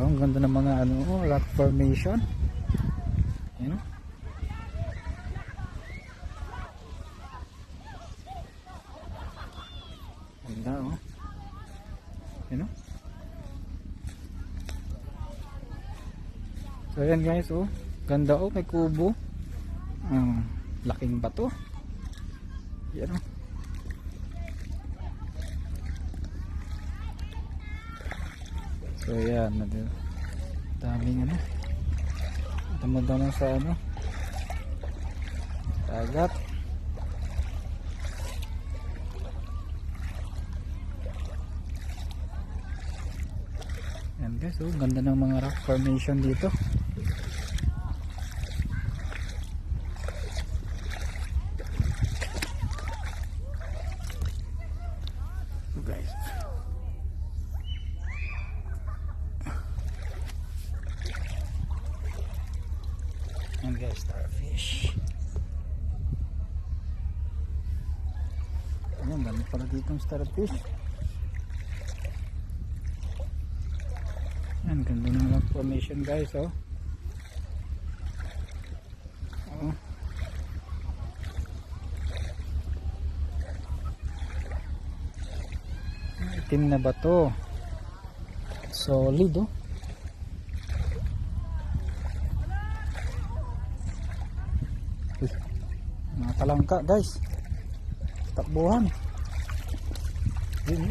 Oh, ang ganda ng mga ano, oh, rock formation. Yan. Ganda oh. Yan oh. So yan guys oh. Ganda oh, may kubo. Ah, laking bato. Yan oh. So yan, nado. Daming ano. Damo-damo sa ano. Dagat. Yan guys, oh, ganda ng mga rock formation dito. So guys. Yan guys, starfish. Ayan, dami pala ditong starfish. Yan, ganda ng rock formation guys, oh. Oh. Itim na bato. Solid, oh. Uy, mga talangka guys. Takbuhan. Yun,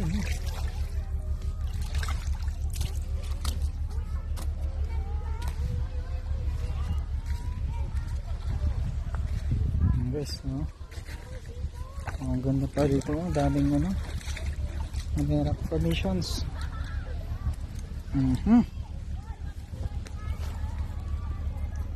guys, no? Ang ganda pa dito, oh. daming ano, mga rock formations. Mhm.